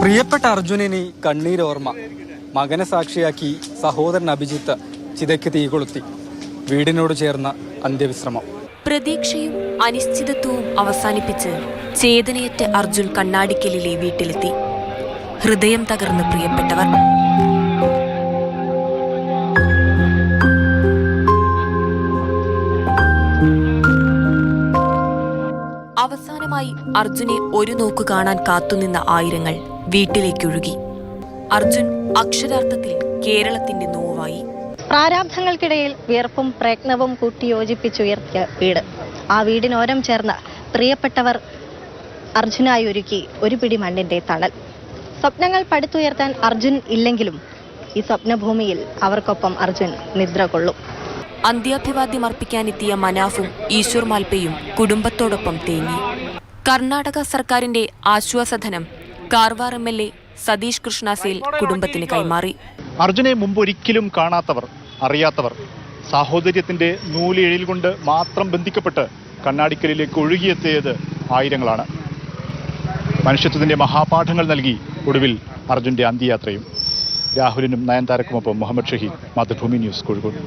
പ്രിയപ്പെട്ട അർജുനനി കണ്ണീരോർമ്മ മകനെ സാക്ഷിയാക്കി സഹോദരൻ അഭിജിത്ത് ചിതയ്ക്ക് തീ കൊളുത്തി. വീടിനോട് ചേർന്ന അന്ത്യവിശ്രമം. പ്രതീക്ഷയും അനിശ്ചിതത്വവും അവസാനിപ്പിച്ച് ചേതനയറ്റ അർജുൻ കണ്ണാടിക്കലിലെ വീട്ടിലെത്തി. ഹൃദയം തകർന്ന് പ്രിയപ്പെട്ടവർ. അവസാനമായി അർജുനെ ഒരു നോക്ക് കാണാൻ കാത്തുനിന്ന ആയിരങ്ങൾ. വീട്ടിലേക്കൊഴുകി. അർജുൻ അക്ഷരാർത്ഥത്തിൽ കേരളത്തിന്റെ നോവായി. പ്രാരാബ്ധങ്ങൾക്കിടയിൽ വിയർപ്പും പ്രയത്നവും കൂട്ടിയോജിപ്പിച്ചുയർത്തിയ വീട്. ആ വീടിനോരം ചേർന്ന പ്രിയപ്പെട്ടവർ അർജുനായി ഒരുക്കി ഒരു പിടി മണ്ണിന്റെ തണൽ. സ്വപ്നങ്ങൾ പടുത്തുയർത്താൻ അർജുൻ ഇല്ലെങ്കിലും ഈ സ്വപ്നഭൂമിയിൽ അവർക്കൊപ്പം അർജുൻ നിദ്ര കൊള്ളും. അന്ത്യാഭിവാദ്യം അർപ്പിക്കാനെത്തിയ മനാഫും ഈശ്വർ മാൽപ്പയും കുടുംബത്തോടൊപ്പം തേങ്ങി. കർണാടക സർക്കാരിന്റെ ആശ്വാസധനം Karwar M L A Satish Krishna Sail കുടുംബത്തിന് കൈമാറി. അർജുനെ മുമ്പൊരിക്കലും കാണാത്തവർ അറിയാത്തവർ സാഹോദര്യത്തിന്റെ നൂലിഴയിൽ കൊണ്ട് മാത്രം ബന്ധിക്കപ്പെട്ട് കണ്ണാടിക്കലിലേക്ക് ഒഴുകിയെത്തിയത് ആയിരങ്ങളാണ്. മനുഷ്യത്വത്തിന്റെ മഹാപാഠങ്ങൾ നൽകി ഒടുവിൽ അർജുന്റെ അന്ത്യയാത്രയും. രാഹുലിനും നയൻതാരക്കുമൊപ്പം മുഹമ്മദ് ഷഹീദ് മാതൃഭൂമി ന്യൂസ് കോഴിക്കോട്.